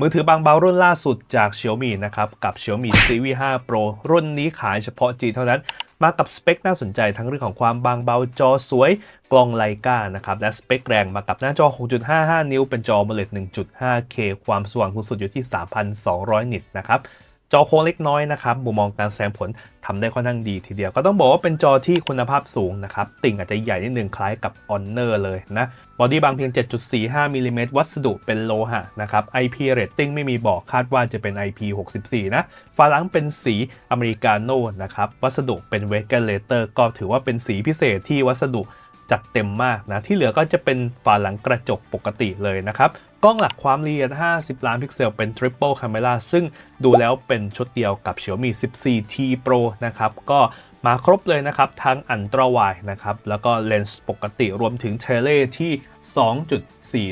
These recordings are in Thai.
มือถือบางเบารุ่นล่าสุดจาก Xiaomi นะครับ กับ Xiaomi CV 5 Pro รุ่นนี้ขายเฉพาะจีนเท่านั้น มากับสเปคน่าสนใจทั้งเรื่องของความบางเบาจอสวย กล้องไลกานะครับ และสเปคแรงมากับหน้าจอ 6.55 นิ้ว เป็นจอ AMOLED 1.5K ความสว่างสูงสุดอยู่ที่ 3,200 นิตนะครับ จอโค้งเล็กน้อยนะครับมุมมองการแสงผลทำได้ค่อนข้างดีทีเดียว ก็ต้องบอกว่าเป็นจอที่คุณภาพสูงนะครับ ติ่งอาจจะใหญ่นิดนึงคล้ายกับ Honor เลยนะบอดี้บางเพียง 7.45มิลลิเมตรวัสดุเป็นโลหะนะครับ IP rating ไม่มีบอกคาดว่าจะเป็น IP 64 นะฝาหลังเป็นสีอเมริกาโน่นะครับวัสดุเป็นเวกเกอร์เลเตอร์ก็ถือว่าเป็นสีพิเศษที่วัสดุ จัดเต็มมากนะ ที่เหลือก็จะเป็นฝาหลังกระจกปกติเลยนะครับ กล้องหลักความละเอียด 50 ล้านพิกเซลเป็น Triple Camera ซึ่งดูแล้วเป็นชุดเดียวกับ Xiaomi 14T Pro นะครับ ก็มาครบเลยนะครับ ทั้งอันตราไวนะครับ แล้วก็เลนส์ปกติรวมถึงเทเลที่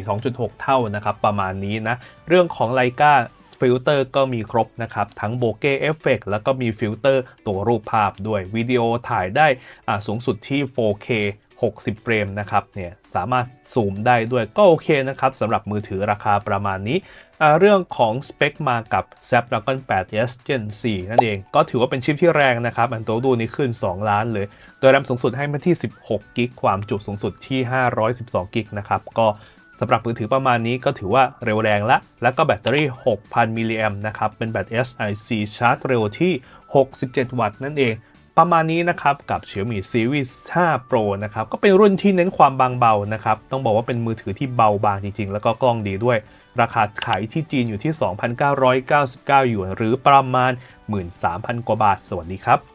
2.4 2.6 เท่านะครับ ประมาณนี้นะ เรื่องของไลกาฟิลเตอร์ก็มีครบนะครับ ทั้งโบเก้เอฟเฟกแล้วก็มีฟิลเตอร์ตัวรูปภาพด้วยวิดีโอถ่ายได้สูงสุดที่ 4K 60 เฟรมนะครับเนี่ยสามารถซูมได้ด้วยก็โอเคนะครับสำหรับมือถือราคาประมาณนี้ เรื่องของสเปคมากับ Snapdragon 8 S Gen 4 นั่นเอง ก็ถือว่าเป็นชิปที่แรงนะครับ อันตัวดูนี้ขึ้น 2 ล้านเลย โดยแรมสูงสุดให้มาที่ 16 กิกความจุสูงสุดที่ 512 กิกนะครับก็สำหรับมือถือประมาณนี้ก็ถือว่าเร็วแรงละ แล้วก็แบตเตอรี่ 6,000 มิลลิแอมนะครับ เป็นแบต SiC ชาร์จเร็วที่ 67 วัตต์นั่นเอง ประมาณนี้นะครับกับ Xiaomi Series 5 Pro นะครับก็เป็นรุ่นที่เน้นความบางเบานะครับต้องบอกว่าเป็นมือถือที่เบาบางจริงๆ แล้วก็กล้องดีด้วย ราคาขายที่จีนอยู่ที่ 2,999 หยวน หรือประมาณ 13,000 กว่าบาท สวัสดีครับ